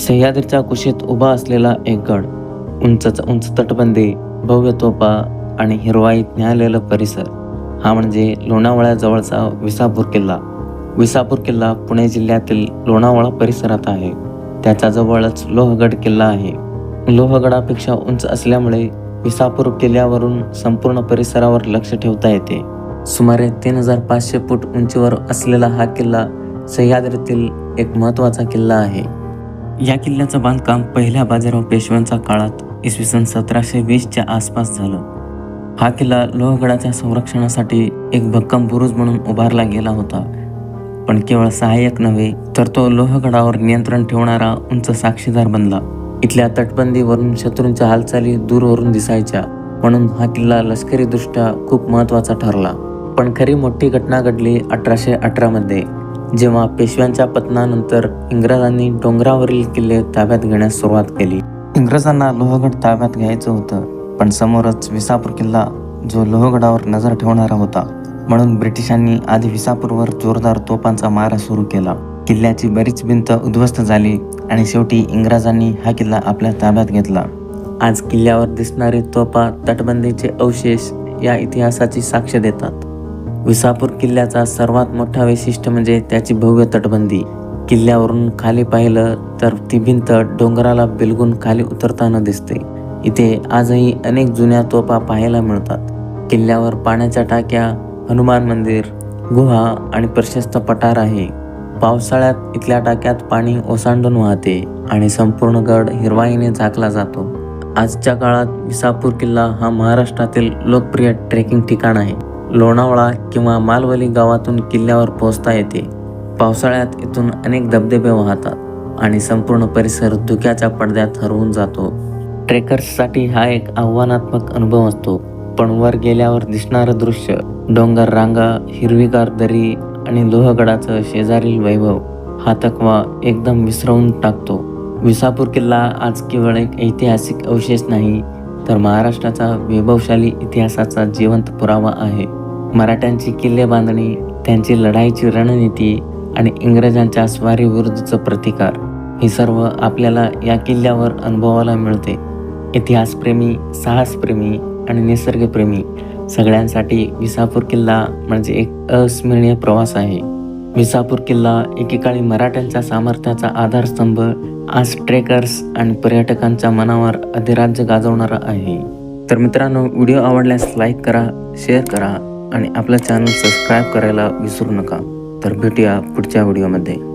सह्याद्रीच्या कुशीत उभा असलेला एक गड उंचच उंच तटबंदी भव्य तोपा आणि हिरवाईत न्याहाळलेला परिसर. हा म्हणजे लोणावळ्याजवळचा विसापूर किल्ला. विसापूर किल्ला पुणे जिल्ह्यातील लोणावळा परिसरात आहे. त्याच्या जवळच लोहगड किल्ला आहे. लोहगडापेक्षा उंच असल्यामुळे विसापूर किल्ल्यावरून संपूर्ण परिसरावर लक्ष ठेवता येते. सुमारे तीन हजार पाचशे फूट उंचीवर असलेला हा किल्ला सह्याद्रीतील एक महत्त्वाचा किल्ला आहे. या किल्ल्याचं बांधकाम पहिल्या बाजीराव पेशव्यांच्या काळात इसवी सन सतराशे वीसच्या आसपास झालं. हा किल्ला लोहगडाच्या संरक्षणासाठी एक भक्कम बुरुज म्हणून उभारला गेला होता. पण केवळ सहाय्यक नव्हे तर तो लोहगडावर नियंत्रण ठेवणारा उंच साक्षीदार बनला. इथल्या तटबंदीवरून शत्रूंच्या हालचाली दूरवरून दिसायच्या म्हणून हा किल्ला लष्करीदृष्ट्या खूप महत्त्वाचा ठरला. पण खरी मोठी घटना घडली अठराशे अठरामध्ये जेव्हा पेशव्यांच्या पतनानंतर इंग्रजांनी डोंगरावरील किल्ले ताब्यात घेण्यास सुरुवात केली. इंग्रजांना लोहगड ताब्यात घ्यायचं होतं पण समोरच विसापूर किल्ला जो लोहगडावर नजर ठेवणारा होता. म्हणून ब्रिटिशांनी आधी विसापूरवर जोरदार तोफांचा मारा सुरू केला. किल्ल्याची बरीच भिंत उद्ध्वस्त झाली आणि शेवटी इंग्रजांनी हा किल्ला आपल्या ताब्यात घेतला. आज किल्ल्यावर दिसणारे तोफा तटबंदीचे अवशेष या इतिहासाची साक्ष देतात. विसापूर किल्ल्याचा सर्वात मोठा वैशिष्ट्य म्हणजे त्याची भव्य तटबंदी. किल्ल्यावरून खाली पाहिलं तर ती भिंत डोंगराला बिलगून खाली उतरताना दिसते. इथे आजही अनेक जुन्या तोफा पाहायला मिळतात. किल्ल्यावर पाण्याच्या टाक्या हनुमान मंदिर गुहा आणि प्रशस्त पठार आहे. पावसाळ्यात इथल्या टाक्यात पाणी ओसांडून वाहते आणि संपूर्ण गड हिरवाईने झाकला जातो. आजच्या काळात विसापूर किल्ला हा महाराष्ट्रातील लोकप्रिय ट्रेकिंग ठिकाण आहे. लोणावळा किंवा मालवली गावातून किल्ल्यावर पोहोचता येते. पावसाळ्यात इथून अनेक धबधबे वाहतात आणि संपूर्ण परिसर धुक्याच्या पडद्यात हरवून जातो. ट्रेकर्ससाठी हा एक आव्हानात्मक अनुभव असतो पण वर गेल्यावर दिसणारं दृश्य डोंगर रांगा हिरवीगार दरी आणि लोहगडाचं शेजारील वैभव हा तकवा एकदम विसरवून टाकतो. विसापूर किल्ला आज केवळ एक ऐतिहासिक अवशेष नाही तर महाराष्ट्राचा वैभवशाली इतिहासाचा जिवंत पुरावा आहे. मराठ्यांची किल्ले बांधणी त्यांची लढाईची रणनीती आणि इंग्रजांच्या स्वारीविरुद्धचं प्रतिकार हे सर्व आपल्याला या किल्ल्यावर अनुभवायला मिळते. इतिहासप्रेमी साहसप्रेमी आणि निसर्गप्रेमी सगळ्यांसाठी विसापूर किल्ला म्हणजे एक अस्मरणीय प्रवास आहे. विसापूर किल्ला एकेकाळी मराठ्यांच्या सामर्थ्याचा आधारस्तंभ आज ट्रेकर्स आणि पर्यटकांच्या मनावर अधिराज्य गाजवणारा आहे. तर मित्रांनो व्हिडिओ आवडल्यास लाईक करा शेअर करा आणि आपला चॅनल सबस्क्राईब करायला विसरू नका. तर भेटूया पुढच्या व्हिडिओमध्ये